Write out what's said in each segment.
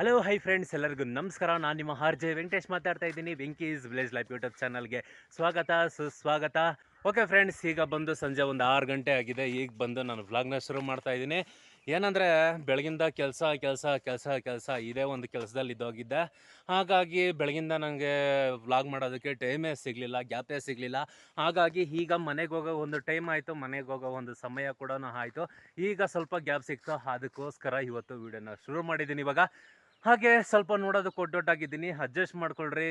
Hello hi friends ಎಲ್ಲರಿಗೂ ನಮಸ್ಕಾರ. ನಾನು ನಿಮ್ಮ ಆರ್ ಜೆ ವೆಂಕಟೇಶ್ ಮಾತಾಡ್ತಾ ಇದ್ದೀನಿ. ವೆಂಕೀಸ್ ವಿಲೇಜ್ ಲೈಫ್ ಯೂಟ್ಯೂಬ್ ಚಾನಲ್ಗೆ ಸ್ವಾಗತ, ಸುಸ್ವಾಗತ. ಓಕೆ ಫ್ರೆಂಡ್ಸ್ ಈಗ ಬಂದು ಸಂಜೆ ಒಂದು ಆರು ಗಂಟೆ ಆಗಿದೆ. ಈಗ ಬಂದು ನಾನು ವ್ಲಾಗ್ನ ಶುರು ಮಾಡ್ತಾ ಇದ್ದೀನಿ. ಏನಂದರೆ, ಬೆಳಗಿಂದ ಕೆಲಸ ಕೆಲಸ ಕೆಲಸ ಕೆಲಸ ಇದೇ ಒಂದು ಕೆಲಸದಲ್ಲಿ ಇದ್ದೋಗಿದ್ದೆ. ಹಾಗಾಗಿ ಬೆಳಗಿಂದ ನನಗೆ ವ್ಲಾಗ್ ಮಾಡೋದಕ್ಕೆ ಟೈಮೇ ಸಿಗಲಿಲ್ಲ ಗ್ಯಾಪೇ ಸಿಗಲಿಲ್ಲ. ಹಾಗಾಗಿ ಈಗ ಮನೆಗೆ ಹೋಗೋ ಒಂದು ಟೈಮ್ ಆಯಿತು, ಮನೆಗೆ ಹೋಗೋ ಒಂದು ಸಮಯ ಕೂಡ ಆಯಿತು. ಈಗ ಸ್ವಲ್ಪ ಗ್ಯಾಪ್ ಸಿಕ್ತು, ಅದಕ್ಕೋಸ್ಕರ ಇವತ್ತು ವಿಡಿಯೋನ ಶುರು ಮಾಡಿದ್ದೀನಿ ಇವಾಗ. ಹಾಗೆ ಸ್ವಲ್ಪ ನೋಡೋದಕ್ಕೆ ಒಡ್ಡೊಡ್ಡಾಗಿದ್ದೀನಿ. ಅಡ್ಜಸ್ಟ್ ಮಾಡ್ಕೊಳ್ರಿ.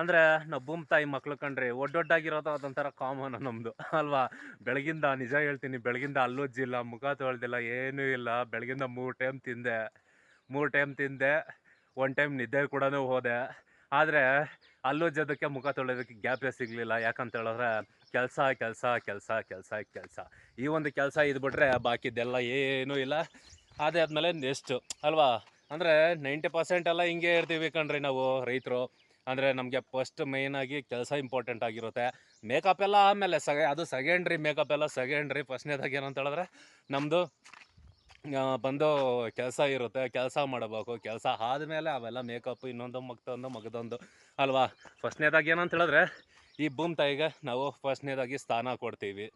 ಅಂದರೆ ನಾವು ಭೂಮಿ ತಾಯಿ ಮಕ್ಳು ಕಂಡ್ರಿ ಒಡ್ಡೊಡ್ಡಾಗಿರೋದು ಅದೊಂಥರ ಕಾಮನ್ ನಮ್ಮದು ಅಲ್ವಾ? ಬೆಳಗಿಂದ ನಿಜ ಹೇಳ್ತೀನಿ, ಬೆಳಗಿಂದ ಅಲ್ಲುಜ್ಜಿಲ್ಲ ಮುಖ ತೊಳ್ದಿಲ್ಲ, ಏನೂ ಇಲ್ಲ. ಬೆಳಗಿಂದ ಮೂರು ಟೈಮ್ ತಿಂದೆ. ಮೂರು ಟೈಮ್ ತಿಂದೆ. ಒನ್ ಟೈಮ್ ನಿದ್ದೆ ಕೂಡ ಹೋದೆ. ಆದರೆ ಅಲ್ಲುಜ್ಜೋದಕ್ಕೆ ಮುಖ ತೊಳೆಯೋದಕ್ಕೆ ಗ್ಯಾಪೇ ಸಿಗಲಿಲ್ಲ. ಯಾಕಂತ ಹೇಳಿದ್ರೆ ಕೆಲಸ ಕೆಲಸ ಕೆಲಸ ಕೆಲಸ ಕೆಲಸ. ಈ ಒಂದು ಕೆಲಸ ಇದ್ಬಿಟ್ರೆ ಬಾಕಿದ್ದೆಲ್ಲ ಏನೂ ಇಲ್ಲ. ಅದೇ ಆದಮೇಲೆ ನೆಕ್ಸ್ಟು ಅಲ್ವಾ? ಅಂದರೆ ನೈಂಟಿ ಪರ್ಸೆಂಟ್ ಎಲ್ಲ ಹಿಂಗೆ ಇರ್ತೀವಿ ಕಣ್ರಿ ನಾವು ರೈತರು. ಅಂದರೆ ನಮಗೆ ಫಸ್ಟ್ ಮೇಯ್ನಾಗಿ ಕೆಲಸ ಇಂಪಾರ್ಟೆಂಟ್ ಆಗಿರುತ್ತೆ. ಮೇಕಪ್ ಎಲ್ಲ ಆಮೇಲೆ ಸಗ, ಅದು ಸೆಕೆಂಡ್ರಿ ಮೇಕಪ್ ಎಲ್ಲ ಸೆಕೆಂಡ್ರಿ ಫಸ್ಟ್ನೇದಾಗಿ ಏನಂತ ಹೇಳಿದ್ರೆ ನಮ್ಮದು ಬಂದು ಕೆಲಸ ಇರುತ್ತೆ, ಕೆಲಸ ಮಾಡಬೇಕು, ಕೆಲಸ ಆದಮೇಲೆ ಅವೆಲ್ಲ ಮೇಕಪ್ ಇನ್ನೊಂದು ಮಗ್ದೊಂದು, ಮಗದೊಂದು ಅಲ್ವಾ? ಫಸ್ಟ್ನೇದಾಗಿ ಏನಂತ ಹೇಳಿದ್ರೆ ಈ ಭೂಮಿ ತಾಯಿಗೆ ನಾವು ಫಸ್ಟ್ನೇದಾಗಿ ಸ್ಥಾನ ಕೊಡ್ತೀವಿ.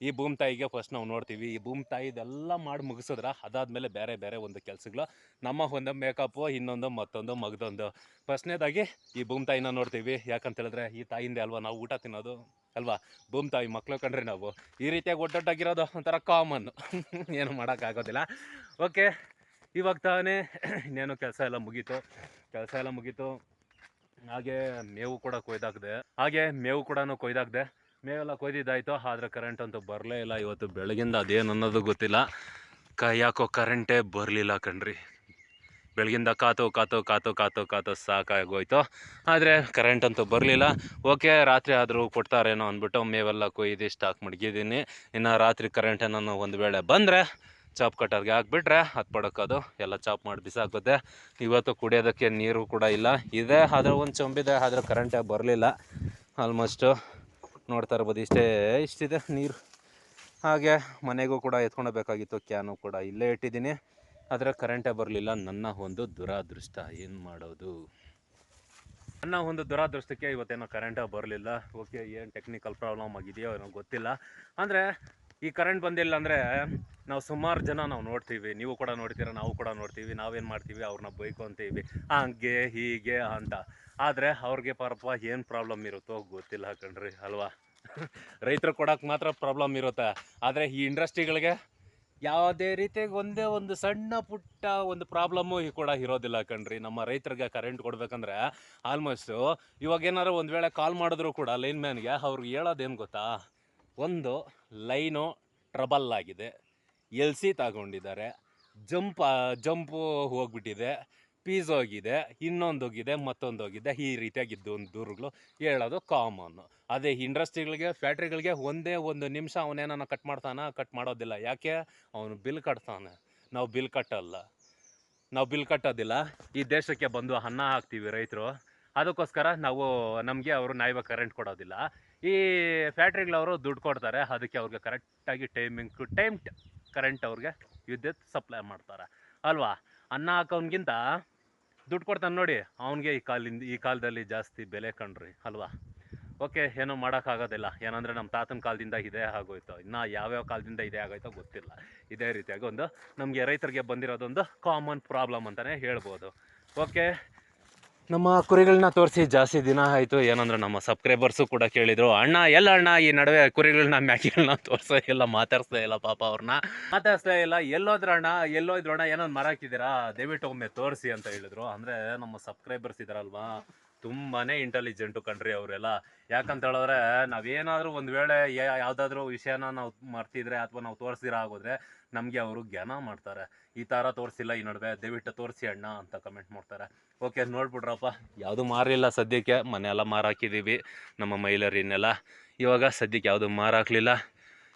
ಈ ಭೂಮಿ ತಾಯಿಗೆ ಫಸ್ಟ್ ನಾವು ನೋಡ್ತೀವಿ. ಈ ಭೂಮಿ ತಾಯಿದೆಲ್ಲ ಮಾಡಿ ಮುಗಿಸಿದ್ರೆ ಅದಾದಮೇಲೆ ಬೇರೆ ಬೇರೆ ಒಂದು ಕೆಲಸಗಳು. ನಮ್ಮ ಒಂದು ಮೇಕಪ್ಪು ಇನ್ನೊಂದು ಮತ್ತೊಂದು, ಮಗದೊಂದು. ಫಸ್ಟ್ನೇದಾಗಿ ಈ ಭೂಮಿ ತಾಯಿನ ನೋಡ್ತೀವಿ. ಯಾಕಂತ ಹೇಳಿದ್ರೆ ಈ ತಾಯಿಂದೆ ಅಲ್ವಾ ನಾವು ಊಟ ತಿನ್ನೋದು? ಅಲ್ವಾ? ಭೂಮಿ ತಾಯಿ ಮಕ್ಕಳು ಕಂಡ್ರೆ ನಾವು. ಈ ರೀತಿಯಾಗಿ ಒಡ್ಡೊಡ್ಡಾಗಿರೋದು ಒಂಥರ ಕಾಮನ್ ಏನು ಮಾಡೋಕ್ಕಾಗೋದಿಲ್ಲ. ಓಕೆ ಇವಾಗ ತಾನೇ ಇನ್ನೇನು ಕೆಲಸ ಎಲ್ಲ ಮುಗೀತು. ಕೆಲಸ ಎಲ್ಲ ಮುಗೀತು. ಹಾಗೆ ಮೇವು ಕೂಡ ಕೊಯ್ದಾಕ್ದೆ ಹಾಗೆ ಮೇವು ಕೂಡ ಕೊಯ್ದಾಕ್ದೆ ಮೇವೆಲ್ಲ ಕೊಯ್ದಿದ್ದಾಯ್ತು? ಆದರೆ ಕರೆಂಟ್ ಅಂತೂ ಬರಲೇ ಇಲ್ಲ. ಇವತ್ತು ಬೆಳಗಿಂದ ಅದೇನು ಅನ್ನೋದು ಗೊತ್ತಿಲ್ಲ. ಕ ಯಾಕೋ ಕರೆಂಟೇ ಬರಲಿಲ್ಲ ಕಣ್ರಿ. ಬೆಳಗಿಂದ ಕಾತು ಕಾತು ಕಾತು ಕಾತು ಕಾತು ಸಾಕಾಗೋಯ್ತು. ಆದರೆ ಕರೆಂಟ್ ಅಂತೂ ಬರಲಿಲ್ಲ. ಓಕೆ, ರಾತ್ರಿ ಆದರೂ ಕೊಡ್ತಾರೇನೋ ಅಂದ್ಬಿಟ್ಟು ಮೇವೆಲ್ಲ ಕೊಯ್ದು ಸ್ಟಾಕ್ ಮಡಗಿದ್ದೀನಿ. ಇನ್ನು ರಾತ್ರಿ ಕರೆಂಟ್ ನಾನು ಒಂದು ವೇಳೆ ಬಂದರೆ ಚಾಪ್ ಕಟ್ಟರ್ಗೆ ಹಾಕ್ಬಿಟ್ರೆ ಅದು ಪಡಕೋದು ಎಲ್ಲ ಚಾಪ್ ಮಾಡಿ ಬಿಸಾಕುತ್ತೆ ಇವತ್ತು ಕುಡಿಯೋದಕ್ಕೆ ನೀರು ಕೂಡ ಇಲ್ಲ. ಇದೆ, ಆದರೆ ಒಂದು ಚೊಂಬಿದೆ, ಆದರೆ ಕರೆಂಟೇ ಬರಲಿಲ್ಲ. ಆಲ್ಮೋಸ್ಟು ನೋಡ್ತಾ ಇರ್ಬೋದು. ಇಷ್ಟೇ, ಇಷ್ಟಿದೆ ನೀರು. ಹಾಗೆ ಮನೆಗೂ ಕೂಡ ಎತ್ಕೊಳ್ಬೇಕಾಗಿತ್ತು ಕ್ಯಾನು ಕೂಡ ಇಲ್ಲೇ ಇಟ್ಟಿದ್ದೀನಿ. ಆದರೆ ಕರೆಂಟೇ ಬರಲಿಲ್ಲ. ನನ್ನ ಒಂದು ದುರಾದೃಷ್ಟ. ಏನು ಮಾಡೋದು? ನನ್ನ ಒಂದು ದುರಾದೃಷ್ಟಕ್ಕೆ ಇವತ್ತೇನೋ ಕರೆಂಟೇ ಬರಲಿಲ್ಲ. ಓಕೆ ಏನು ಟೆಕ್ನಿಕಲ್ ಪ್ರಾಬ್ಲಮ್ ಆಗಿದೆಯೋ ಏನೋ ಗೊತ್ತಿಲ್ಲ. ಅಂದರೆ ಈ ಕರೆಂಟ್ ಬಂದಿಲ್ಲ ಅಂದರೆ ನಾವು ಸುಮಾರು ಜನ ನಾವು ನೋಡ್ತೀವಿ. ನೀವು ಕೂಡ ನೋಡ್ತೀರ, ನಾವು ಕೂಡ ನೋಡ್ತೀವಿ. ನಾವೇನು ಮಾಡ್ತೀವಿ? ಅವ್ರನ್ನ ಬೈಕೊಂತೀವಿ ಹಂಗೆ, ಹೀಗೆ ಅಂತ. ಆದರೆ ಅವ್ರಿಗೆ ಪಾಪ ಏನು ಪ್ರಾಬ್ಲಮ್ ಇರುತ್ತೋ ಗೊತ್ತಿಲ್ಲ ಕಣ್ರಿ, ಅಲ್ವಾ? ರೈತರು ಕೊಡೋಕೆ ಮಾತ್ರ ಪ್ರಾಬ್ಲಮ್ ಇರುತ್ತೆ. ಆದರೆ ಈ ಇಂಡಸ್ಟ್ರಿಗಳಿಗೆ ಯಾವುದೇ ರೀತಿಯಾಗಿ ಒಂದೇ ಒಂದು ಸಣ್ಣ ಪುಟ್ಟ ಒಂದು ಪ್ರಾಬ್ಲಮ್ಮು ಕೂಡ ಇರೋದಿಲ್ಲ ಕಣ್ರಿ. ನಮ್ಮ ರೈತರಿಗೆ ಕರೆಂಟ್ ಕೊಡ್ಬೇಕಂದ್ರೆ ಆಲ್ಮೋಸ್ಟು ಇವಾಗ ಏನಾರು ಒಂದು ವೇಳೆ ಕಾಲ್ ಮಾಡಿದ್ರು ಕೂಡ ಲೈನ್ ಮ್ಯಾನ್ಗೆ ಅವ್ರಿಗೆ ಹೇಳೋದೇನು ಗೊತ್ತಾ? ಒಂದು ಲೈನು ಟ್ರಬಲ್ ಆಗಿದೆ. ಎಲ್ ಸಿ ತಗೊಂಡಿದ್ದಾರೆ. ಜಂಪ್ ಜಂಪು ಹೋಗ್ಬಿಟ್ಟಿದೆ. ಪೀಸ್ ಹೋಗಿದೆ. ಇನ್ನೊಂದು ಹೋಗಿದೆ, ಮತ್ತೊಂದು ಹೋಗಿದೆ. ಈ ರೀತಿಯಾಗಿದ್ದು ಒಂದು ದೂರುಗಳು ಹೇಳೋದು ಕಾಮನ್ನು ಅದೇ ಇಂಡಸ್ಟ್ರಿಗಳಿಗೆ ಫ್ಯಾಕ್ಟ್ರಿಗಳಿಗೆ ಒಂದೇ ಒಂದು ನಿಮಿಷ ಅವನೇನ ಕಟ್ ಮಾಡ್ತಾನ? ಕಟ್ ಮಾಡೋದಿಲ್ಲ. ಯಾಕೆ? ಅವನು ಬಿಲ್ ಕಟ್ತಾನೆ. ನಾವು ಬಿಲ್ ಕಟ್ಟಲ್ಲ. ನಾವು ಬಿಲ್ ಕಟ್ಟೋದಿಲ್ಲ. ಈ ದೇಶಕ್ಕೆ ಬಂದು ಅನ್ನ ಹಾಕ್ತೀವಿ ರೈತರು. ಅದಕ್ಕೋಸ್ಕರ ನಾವು ನಮಗೆ ಅವರು ನ್ಯಾಯವಾಗಿ ಕರೆಂಟ್ ಕೊಡೋದಿಲ್ಲ. ಈ ಫ್ಯಾಕ್ಟ್ರಿಗಳವರು ದುಡ್ಡು ಕೊಡ್ತಾರೆ. ಅದಕ್ಕೆ ಅವ್ರಿಗೆ ಕರೆಕ್ಟಾಗಿ ಟೈಮಿಂಗ್ ಟೈಮ್ ಕರೆಂಟ್ ಅವ್ರಿಗೆ ವಿದ್ಯುತ್ ಸಪ್ಲೈ ಮಾಡ್ತಾರೆ. ಅಲ್ವಾ? ಅನ್ನ ಹಾಕೋನ್ಗಿಂತ ದುಡ್ಡು ಕೊಡ್ತಾನೆ ನೋಡಿ. ಅವನಿಗೆ ಈ ಕಾಲಿಂದ, ಈ ಕಾಲದಲ್ಲಿ ಜಾಸ್ತಿ ಬೆಲೆ ಕಂಡ್ರಿ ಅಲ್ವಾ? ಓಕೆ, ಏನೂ ಮಾಡೋಕ್ಕಾಗೋದಿಲ್ಲ. ಏನಂದರೆ ನಮ್ಮ ತಾತನ ಕಾಲದಿಂದ ಇದೇ ಆಗೋಯ್ತು. ಇನ್ನು ಯಾವ್ಯಾವ ಕಾಲದಿಂದ ಇದೇ ಆಗೋಯ್ತೋ ಗೊತ್ತಿಲ್ಲ. ಇದೇ ರೀತಿಯಾಗಿ ಒಂದು ನಮಗೆ ರೈತರಿಗೆ ಬಂದಿರೋದೊಂದು ಕಾಮನ್ ಪ್ರಾಬ್ಲಮ್ ಅಂತಲೇ ಹೇಳ್ಬೋದು. ಓಕೆ ನಮ್ಮ ಕುರಿಗಳನ್ನ ತೋರಿಸಿ ಜಾಸ್ತಿ ದಿನ ಆಯಿತು. ಏನಂದ್ರೆ ನಮ್ಮ ಸಬ್ಸ್ಕ್ರೈಬರ್ಸು ಕೂಡ ಕೇಳಿದರು, ಅಣ್ಣ ಎಲ್ಲ ಅಣ್ಣ, ಈ ನಡುವೆ ಕುರಿಗಳನ್ನ ಮ್ಯಾಕಿಗಳನ್ನ ತೋರಿಸೋ ಇಲ್ಲ ಮಾತಾಡ್ಸ್ತಾ ಇಲ್ಲ ಪಾಪ ಅವ್ರನ್ನ. ಮಾತಾಡ್ಸ್ತಾ ಇಲ್ಲ, ಎಲ್ಲೋದ್ರ ಅಣ್ಣ, ಎಲ್ಲೋದ್ರು ಅಣ್ಣ, ಏನೋ ಮರ ಹಾಕಿದ್ದೀರಾ? ದಯವಿಟ್ಟು ಒಮ್ಮೆ ತೋರಿಸಿ ಅಂತ ಹೇಳಿದ್ರು. ಅಂದರೆ ನಮ್ಮ ಸಬ್ಸ್ಕ್ರೈಬರ್ಸ್ ಇದಾರಲ್ವಾ? ತುಂಬಾನೇ ಇಂಟೆಲಿಜೆಂಟು ಕಣ್ರಿ ಅವರೆಲ್ಲ. ಯಾಕಂತ ಹೇಳಿದ್ರೆ ನಾವೇನಾದರೂ ಒಂದು ವೇಳೆ ಯಾವುದಾದ್ರೂ ವಿಷಯನ ನಾವು ಮರ್ತಿದ್ರೆ ಅಥವಾ ನಾವು ತೋರಿಸ್ದಿರ ಆಗೋದ್ರೆ ನಮಗೆ ಅವರು ಜ್ಞಾನ ಮಾಡ್ತಾರೆ. ಈ ಥರ ತೋರಿಸಿಲ್ಲ ಈ ನಡುವೆ, ದಯವಿಟ್ಟು ತೋರಿಸಿ ಅಣ್ಣ ಅಂತ ಕಮೆಂಟ್ ಮಾಡ್ತಾರೆ. ಓಕೆ ನೋಡ್ಬಿಡ್ರಪ್ಪ. ಯಾವುದು ಮಾರಿಲ್ಲ ಸದ್ಯಕ್ಕೆ. ಮನೆಯೆಲ್ಲ ಮಾರಾಕಿದ್ದೀವಿ ನಮ್ಮ ಮೈಲರಿನೆಲ್ಲ ಇವಾಗ ಸದ್ಯಕ್ಕೆ ಯಾವುದು ಮಾರಾಕ್ಲಿಲ್ಲ.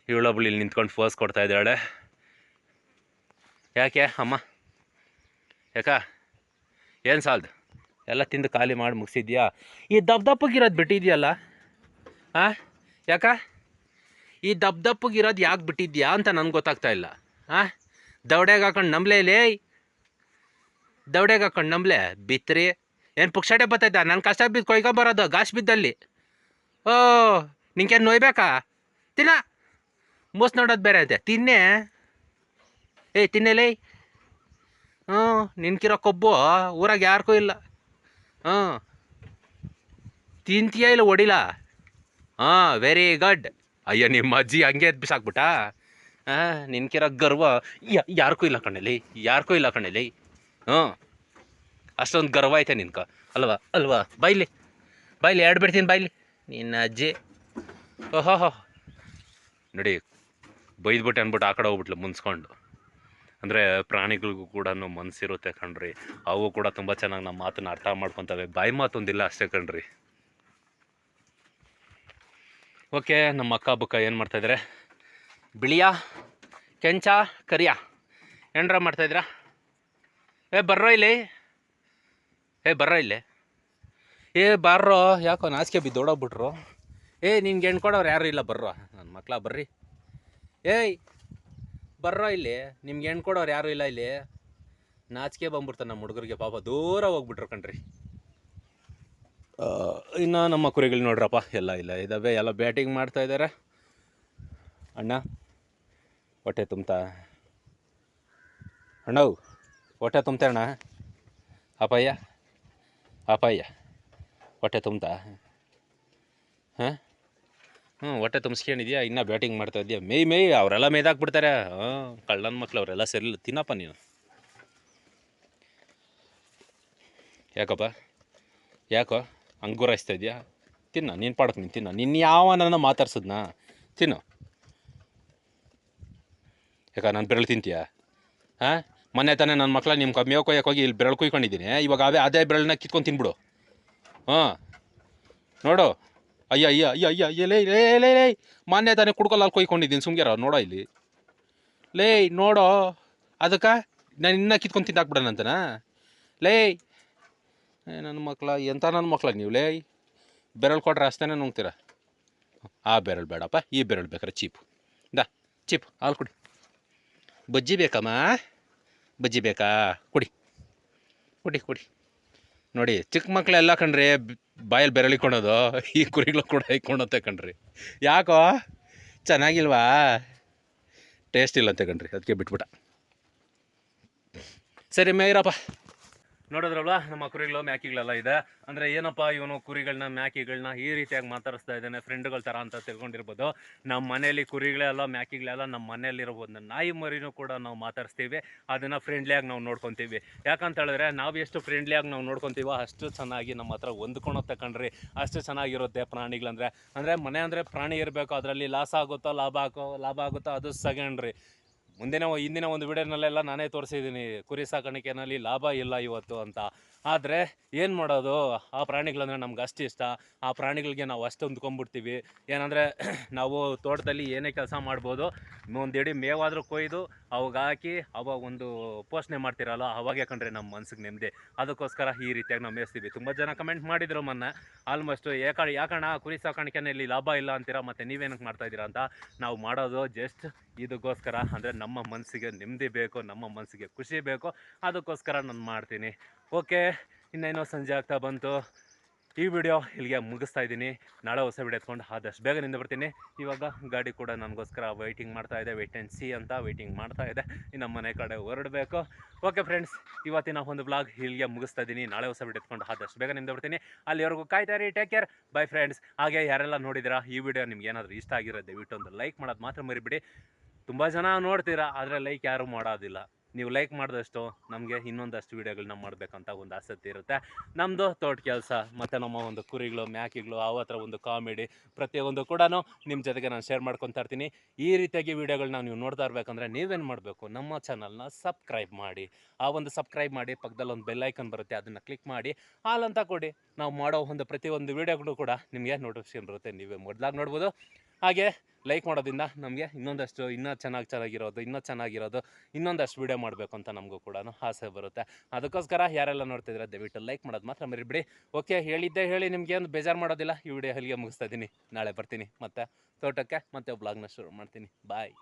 ಇವಳೊಬ್ಳು ಇಲ್ಲಿ ನಿಂತ್ಕೊಂಡು ಫೋಸ್ ಕೊಡ್ತಾ ಇದ್ದಾಳೆ. ಯಾಕೆ ಅಮ್ಮ? ಯಾಕ? ಏನು ಸಾಲ್ದು? ಎಲ್ಲ ತಿಂದು ಖಾಲಿ ಮಾಡಿ ಮುಗಿಸಿದ್ಯಾ? ಈ ದಪ್ಪ ದಪ್ಪಗಿರೋದು ಬಿಟ್ಟಿದ್ಯಲ್ಲ? ಹಾಂ ಯಾಕ? ಈ ದಪ್ಪ ದಪ್ಪಗಿರೋದು ಯಾಕೆ ಬಿಟ್ಟಿದ್ಯಾ ಅಂತ ನನಗೆ ಗೊತ್ತಾಗ್ತಾ ಇಲ್ಲ. ಹಾಂ ದವಡೆಗೆ ಹಾಕೊಂಡು ನಂಬ್ಲೇಲೇ ದವಡೆಗೆ ಹಾಕೊಂಡು ನಂಬಲೆ? ಬಿತ್ರಿ. ಏನು ಪುಕ್ಷಟೆ ಬರ್ತೈತ? ನನ್ನ ಕಷ್ಟ ಬಿದ್ದು ಕೊಯ್ಕೊಂಬರೋದು ಗಾಸ್ ಬಿದ್ದಲ್ಲಿ. ಓ ನಿಂಗೆ ನೋಯ್ಬೇಕಾ? ತಿನ್ನ. ಮೋಸ ನೋಡೋದು ಬೇರೆ ಐತೆ ತಿನ್ನೆ. ಏಯ್ ತಿನ್ನೇಲೇ ಹ್ಞೂ ನಿನ್ಕಿರೋ ಕೊಬ್ಬು ಊರಾಗ ಯಾರಿಗೂ ಇಲ್ಲ. ಹ್ಞೂ ತಿಂತೀಯ ಇಲ್ಲ ಹೊಡಿಲ? ಹಾಂ ವೆರಿ ಗುಡ್ ಅಯ್ಯ, ನಿಮ್ಮ ಅಜ್ಜಿ ಹಂಗೆ ಎದ್ದು ಬಿಸಾಕ್ಬಿಟ್ಟಾ. ಹಾಂ, ನಿನ್ಕಿರೋ ಗರ್ವ ಯಾರಿಗೂ ಇಲ್ಲ ಕಣ್ಣಲ್ಲಿ, ಯಾರಿಗೂ ಇಲ್ಲ ಕಣ್ಣಲ್ಲಿ. ಹ್ಞೂ. ಅಷ್ಟೊಂದು ಗರ್ವ ಐತೆ ನಿನ್ಕ. ಅಲ್ವಾ ಅಲ್ವಾ? ಬೈಲಿ ಬೈಲಿ ಎರಡು ಬಿಡ್ತೀನಿ ಬೈಲಿ ನಿನ್ನ ಅಜ್ಜಿ. ಓಹೋ ಹೋ ನೋಡಿ, ಬೈದ್ಬಿಟ್ಟು ಅಂದ್ಬಿಟ್ಟು ಆ ಕಡೆ ಹೋಗ್ಬಿಟ್ಲು, ಮುನ್ಸ್ಕೊಂಡು. ಅಂದರೆ ಪ್ರಾಣಿಗಳಿಗೂ ಕೂಡ ಮನಸ್ಸಿರುತ್ತೆ ಕಣ್ರಿ. ಅವು ಕೂಡ ತುಂಬ ಚೆನ್ನಾಗಿ ನಮ್ಮ ಮಾತನ್ನ ಅರ್ಥ ಮಾಡ್ಕೊತವೆ. ಬಾಯಿ ಮಾತೊಂದಿಲ್ಲ ಅಷ್ಟೇ ಕಣ್ರಿ. ಓಕೆ, ನಮ್ಮ ಅಕ್ಕ ಬುಕ್ಕ ಏನು ಮಾಡ್ತಾಯಿದ್ದಾರೆ ಬಿಳಿಯ? ಕೆಂಚ? ಕರಿಯ? ಏನ್ರ ಮಾಡ್ತಾಯಿದ್ದೀರಾ ಏ, ಬರ್ರೋ ಇಲ್ಲಿ. ಏ, ಬರ್ರೋ ಇಲ್ಲಿ. ಏ, ಬರ್ರೋ. ಯಾಕೋ ನಾಚಿಕೆ ಬಿದ್ದು ಓಡೋಗ್ಬಿಟ್ರು ಏ, ನಿನ್ಗೆ ಹೆಣ್ಕೊಡೋರು ಯಾರು ಇಲ್ಲ, ಬರ್ರೋ. ನನ್ನ ಮಕ್ಳ, ಬರ್ರಿ. ಏಯ್ ಬರ್ರೋ ಇಲ್ಲಿ. ನಿಮ್ಗೆ ಹೆಣ್ಣು ಕೊಡೋರು ಯಾರು ಇಲ್ಲ ಇಲ್ಲಿ. ನಾಚಿಕೆ ಬಂದ್ಬಿಡ್ತಾರೆ ನಮ್ಮ ಹುಡುಗರಿಗೆ. ಪಾಪ ದೂರ ಹೋಗ್ಬಿಟ್ರು ಕಣ್ರಿ. ಇನ್ನು ನಮ್ಮ ಕುರಿಗಳು ನೋಡ್ರಪ್ಪ. ಎಲ್ಲ ಇಲ್ಲ. ಇದಾವೆ. ಎಲ್ಲ ಬ್ಯಾಟಿಂಗ್ ಮಾಡ್ತಾ ಇದ್ದಾರೆ ಅಣ್ಣ, ಹೊಟ್ಟೆ ತುಂಬ್ತಾ? ಅಣ್ಣವು ಹೊಟ್ಟೆ ತುಂಬ್ತಾ ಅಣ್ಣ? ಅಪ್ಪಯ್ಯ ಅಪ್ಪಯ್ಯ, ಹೊಟ್ಟೆ ತುಂಬ್ತಾ? ಹಾಂ? ಹ್ಞೂ ಹೊಟ್ಟೆ ತುಂಬಿಸ್ಕೊಂಡಿದ್ಯಾ? ಇನ್ನೂ ಬ್ಯಾಟಿಂಗ್ ಮಾಡ್ತಾ ಇದೆಯಾ? ಮೇಯ್ ಮೇಯ್, ಅವರೆಲ್ಲ ಮೇಯ್ದಾಕ್ಬಿಡ್ತಾರೆ ಹಾಂ ಕಳ್ಳನ ಮಕ್ಳು ಅವರೆಲ್ಲ ಸರಿ ತಿನ್ನಪ್ಪ ನೀನು. ಯಾಕಪ್ಪ? ಯಾಕೋ? ಹಂಗುರಾಯಿಸ್ತಾ ಇದೆಯಾ? ತಿನ್ನ, ನೀನು ಪಾಡಕ್ಕೆ ನೀನು ತಿನ್ನ. ನಿನ್ನ ಯಾವನನ್ನ ಮಾತಾಡ್ಸದ್ನಾ? ತಿನ್ನು. ಯಾಕ, ನಾನು ಬೆರಳು ತಿಂತೀಯಾ? ಹಾಂ? ಮೊನ್ನೆ ತಾನೇ ನನ್ನ ಮಕ್ಳ ನಿಮ್ಮ ಕಮ್ಮಿ ಕೊಯ್ಯಕ್ಕೆ ಹೋಗಿ ಇಲ್ಲಿ ಬೆರಳು ಕುಯ್ಕೊಂಡಿದ್ದೀನಿ. ಇವಾಗ ಅವೇ ಅದೇ ಬೆರಳನ್ನ ಕಿತ್ಕೊಂಡು ತಿನ್ಬಿಡು. ಹಾಂ ನೋಡು ಅಯ್ಯ ಅಯ್ಯ ಅಯ್ಯ ಅಯ್ಯ ಅಯ್ಯ, ಲೇ ಲೇ ಲೇ ಲೇ ಮೊನ್ನೆ ತಾನೇ ಕುಡ್ಕೊಲ್ಲ ಕೊಯ್ಕೊಂಡಿದ್ದೀನಿ ಸುಮ್ಗ್ಯಾರ ನೋಡೋ ಇಲ್ಲಿ. ಲೇ, ನೋಡೋ, ಅದಕ್ಕೆ? ನಾನು ಇನ್ನೂ ಕಿತ್ಕೊಂಡು ತಿಂದಾಕ್ಬಿಡೋಣಂತನಾ ಲೇ, ಏ ನನ್ನ ಮಕ್ಳ ಎಂಥ ನನ್ನ ಮಕ್ಳ ನೀವು, ಲೇ? ಬೆರಳು ಕೊಟ್ರೆ ಅಷ್ಟೇ ನುಂಗ್ತೀರ? ಆ ಬೆರಳು ಬೇಡಪ್ಪ, ಈ ಬೆರಳು ಬೇಕಾರೆ ಚೀಪ್. ದಾ, ಚೀಪ್, ಹಾಲು ಕುಡಿ. ಬಜ್ಜಿ ಬೇಕಮ್ಮ ಬಜ್ಜಿ ಬೇಕಾ? ಕುಡಿ. ಕುಡಿ ಕುಡಿ. ನೋಡಿ, ಚಿಕ್ಕ ಮಕ್ಕಳೆಲ್ಲ ಕಣ್ರಿ ಬಾಯಲ್ಲಿ ಬೆರಳಿಕೊಳೋದು ಈ ಕುರಿಗಳು ಕೂಡ ಇಕ್ಕೊಂಡತ್ತೆ ಕಣ್ರಿ. ಯಾಕೋ? ಚೆನ್ನಾಗಿಲ್ವಾ? ಟೇಸ್ಟ್ ಇಲ್ಲಂತೆ ಕಣ್ರಿ, ಅದಕ್ಕೆ ಬಿಟ್ಬಿಟ್ಟ. ಸರಿ ಮೇಯ್ರಪ್ಪ ನೋಡಿದ್ರಲ್ವಾ? ನಮ್ಮ ಕುರಿಗಳು, ಮ್ಯಾಕಿಗಳೆಲ್ಲ ಇದೆ. ಅಂದರೆ ಏನಪ್ಪ ಇವನು ಕುರಿಗಳನ್ನ ಮ್ಯಾಕಿಗಳನ್ನ ಈ ರೀತಿಯಾಗಿ ಮಾತಾಡಿಸ್ತಾ ಇದ್ದಾನೆ, ಫ್ರೆಂಡ್ಗಳ ಥರ ಅಂತ ತಿಳ್ಕೊಂಡಿರ್ಬೋದು. ನಮ್ಮ ಮನೆಯಲ್ಲಿ ಕುರಿಗಳೆಲ್ಲ ಮ್ಯಾಕಿಗಳೆಲ್ಲ ನಮ್ಮ ಮನೆಯಲ್ಲಿರ್ಬೋದು ನಾಯಿ ಮರಿನೂ ಕೂಡ ನಾವು ಮಾತಾಡಿಸ್ತೀವಿ ಅದನ್ನು ಫ್ರೆಂಡ್ಲಿಯಾಗಿ ನಾವು ನೋಡ್ಕೊತೀವಿ. ಯಾಕಂತ ಹೇಳಿದ್ರೆ ನಾವು ಎಷ್ಟು ಫ್ರೆಂಡ್ಲಿಯಾಗಿ ನಾವು ನೋಡ್ಕೊತೀವೋ ಅಷ್ಟು ಚೆನ್ನಾಗಿ ನಮ್ಮ ಹತ್ರ ಹೊಂದ್ಕೊಳೋ ತಗೊಂಡ್ರಿ ಅಷ್ಟು ಚೆನ್ನಾಗಿರುತ್ತೆ ಪ್ರಾಣಿಗಳಂದ್ರೆ. ಅಂದರೆ ಮನೆ ಅಂದರೆ ಪ್ರಾಣಿ ಇರಬೇಕು, ಅದರಲ್ಲಿ ಲಾಸ್ ಆಗುತ್ತೋ, ಲಾಭ ಆಗೋ, ಲಾಭ ಆಗುತ್ತೋ ಅದು ಸೆಕೆಂಡ್ರಿ ಮುಂದಿನ ಹಿಂದಿನ ಒಂದು ವಿಡಿಯೋನಲ್ಲೆಲ್ಲ ನಾನೇ ತೋರಿಸಿದ್ದೀನಿ, ಕುರಿ ಸಾಕಾಣಿಕೆನಲ್ಲಿ ಲಾಭ ಇಲ್ಲ ಇವತ್ತು ಅಂತ. ಆದರೆ ಏನು ಮಾಡೋದು? ಆ ಪ್ರಾಣಿಗಳಂದರೆ ನಮ್ಗೆ ಅಷ್ಟು ಇಷ್ಟ. ಆ ಪ್ರಾಣಿಗಳಿಗೆ ನಾವು ಅಷ್ಟು ಹೊಂದ್ಕೊಂಡ್ಬಿಡ್ತೀವಿ ಏನಂದರೆ, ನಾವು ತೋಟದಲ್ಲಿ ಏನೇ ಕೆಲಸ ಮಾಡ್ಬೋದು, ಒಂದು ಎಡಿ ಮೇವಾದರೂ ಕೊಯ್ದು ಅವಾಗ ಹಾಕಿ ಅವಾಗ ಒಂದು ಪೋಷಣೆ ಮಾಡ್ತಿರಲ್ಲ, ಅವಾಗೆ ಕಂಡ್ರೆ ನಮ್ಮ ಮನ್ಸಿಗೆ ನೆಮ್ಮದಿ. ಅದಕ್ಕೋಸ್ಕರ ಈ ರೀತಿಯಾಗಿ ನಾವು ಮೇಯಿಸ್ತೀವಿ. ತುಂಬ ಜನ ಕಮೆಂಟ್ ಮಾಡಿದ್ರು ಮೊನ್ನೆ, ಆಲ್ಮೋಸ್ಟ್ ಯಾಕೆ ಯಾಕಣ ಕುರಿ ಸಾಕಾಣಿಕೆನಲ್ಲಿ ಲಾಭ ಇಲ್ಲ ಅಂತೀರಾ, ಮತ್ತು ನೀವೇನಕ್ಕೆ ಮಾಡ್ತಾ ಇದ್ದೀರಾ ಅಂತ? ನಾವು ಮಾಡೋದು ಜಸ್ಟ್ ಇದಕ್ಕೋಸ್ಕರ ಅಂದರೆ ನಮ್ಮ ಮನಸ್ಸಿಗೆ ನೆಮ್ಮದಿ ಬೇಕು, ನಮ್ಮ ಮನಸ್ಸಿಗೆ ಖುಷಿ ಬೇಕು. ಅದಕ್ಕೋಸ್ಕರ ನಾನು ಮಾಡ್ತೀನಿ. ಓಕೆ, ಇನ್ನೇನೋ ಸಂಜೆ ಆಗ್ತಾ ಬಂತು. ಈ ವಿಡಿಯೋ ಇಲ್ಲಿಗೆ ಮುಗಿಸ್ತಾ ಇದ್ದೀನಿ. ನಾಳೆ ಹೊಸ ವಿಡಿಯೋ ಎತ್ಕೊಂಡು ಆದಷ್ಟು ಬೇಗ ನಿಂದ ಬರ್ತೀನಿ. ಇವಾಗ ಗಾಡಿ ಕೂಡ ನನಗೋಸ್ಕರ ವೆಯ್ಟಿಂಗ್ ಮಾಡ್ತಾ ಇದೆ. ವೆಯ್ಟ್ ಆ್ಯಂಡ್ ಸಿ ಅಂತ ವೆಯ್ಟಿಂಗ್ ಮಾಡ್ತಾ ಇದೆ. ಇನ್ನು ಮನೆ ಕಡೆ ಹೊರಡಬೇಕು. ಓಕೆ ಫ್ರೆಂಡ್ಸ್ ಇವತ್ತಿನ ಒಂದು ಬ್ಲಾಗ್ ಇಲ್ಲಿಗೆ ಮುಗಿಸ್ತಾ ಇದ್ದೀನಿ. ನಾಳೆ ಹೊಸ ವಿಡಿಯೋ ಎತ್ಕೊಂಡು ಆದಷ್ಟು ಬೇಗ ನಿಂದ ಬರ್ತೀನಿ. ಅಲ್ಲಿವರೆಗೂ ಕಾಯ್ತಾ ಇರಿ ಟೇಕ್ ಕೇರ್ ಬೈ ಫ್ರೆಂಡ್ಸ್ ಹಾಗೆ ಯಾರೆಲ್ಲ ನೋಡಿದಿರಾ ಈ ವಿಡಿಯೋ ನಿಮ್ಗೆ ಏನಾದರೂ ಇಷ್ಟ ಆಗಿರೋ ದಯವಿಟ್ಟು ಒಂದು ಲೈಕ್ ಮಾಡೋದು ಮಾತ್ರ ಮರಿಬಿಡಿ. ತುಂಬ ಜನ ನೋಡ್ತೀರಾ, ಆದರೆ ಲೈಕ್ ಯಾರೂ ಮಾಡೋದಿಲ್ಲ. ನೀವು ಲೈಕ್ ಮಾಡಿದಷ್ಟು ನಮಗೆ ಇನ್ನೊಂದಷ್ಟು ವೀಡಿಯೋಗಳನ್ನ ಮಾಡಬೇಕಂತ ಒಂದು ಆಸಕ್ತಿ ಇರುತ್ತೆ. ನಮ್ಮದು ತೋಟ ಕೆಲಸ, ಮತ್ತು ನಮ್ಮ ಒಂದು ಕುರಿಗಳು, ಮ್ಯಾಕಿಗಳು, ಅವ ಹತ್ರ ಒಂದು ಕಾಮಿಡಿ ಪ್ರತಿಯೊಂದು ಕೂಡ ನಿಮ್ಮ ಜೊತೆಗೆ ನಾನು ಶೇರ್ ಮಾಡ್ಕೊತಾ ಇರ್ತೀನಿ. ಈ ರೀತಿಯಾಗಿ ವೀಡಿಯೋಗಳನ್ನ ನೀವು ನೋಡ್ತಾ ಇರಬೇಕಂದ್ರೆ ನೀವೇನು ಮಾಡಬೇಕು? ನಮ್ಮ ಚಾನಲ್ನ ಸಬ್ಸ್ಕ್ರೈಬ್ ಮಾಡಿ. ಆ ಒಂದು ಸಬ್ಸ್ಕ್ರೈಬ್ ಮಾಡಿ ಪಕ್ಕದಲ್ಲಿ ಒಂದು ಬೆಲ್ಲೈಕನ್ ಬರುತ್ತೆ, ಅದನ್ನು ಕ್ಲಿಕ್ ಮಾಡಿ. ಹಾಲಂತ ಕೊಡಿ. ನಾವು ಮಾಡೋ ಒಂದು ಪ್ರತಿಯೊಂದು ವೀಡಿಯೋಗಳು ಕೂಡ ನಿಮಗೆ ನೋಟಿಫಿಕೇಶನ್ ಬರುತ್ತೆ, ನೀವೇ ಮೊದಲಾಗಿ ನೋಡ್ಬೋದು. ಹಾಗೆ ಲೈಕ್ ಮಾಡೋದ್ರಿಂದ ನಮಗೆ ಇನ್ನೊಂದಷ್ಟು ಇನ್ನೂ ಚೆನ್ನಾಗಿ ಚೆನ್ನಾಗಿರೋದು, ಇನ್ನೂ ಚೆನ್ನಾಗಿರೋದು, ಇನ್ನೊಂದಷ್ಟು ವೀಡಿಯೋ ಮಾಡಬೇಕು ಅಂತ ನಮಗೂ ಕೂಡ ಆಸೆ ಬರುತ್ತೆ. ಅದಕ್ಕೋಸ್ಕರ ಯಾರೆಲ್ಲ ನೋಡ್ತಿದ್ರೆ ದಯವಿಟ್ಟು ಲೈಕ್ ಮಾಡೋದು ಮಾತ್ರ ಮರಿಬಿಡಿ. ಓಕೆ ಹೇಳಿದ್ದೆ ಹೇಳಿ ನಿಮಗೆ ಏನು ಬೇಜಾರು ಮಾಡೋದಿಲ್ಲ. ಈ ವಿಡಿಯೋ ಅಲ್ಲಿಗೆ ಮುಗಿಸ್ತಾ ಇದ್ದೀನಿ. ನಾಳೆ ಬರ್ತೀನಿ ಮತ್ತೆ ತೋಟಕ್ಕೆ ಮತ್ತೆ ಬ್ಲಾಗ್ನ ಶುರು ಮಾಡ್ತೀನಿ. ಬಾಯ್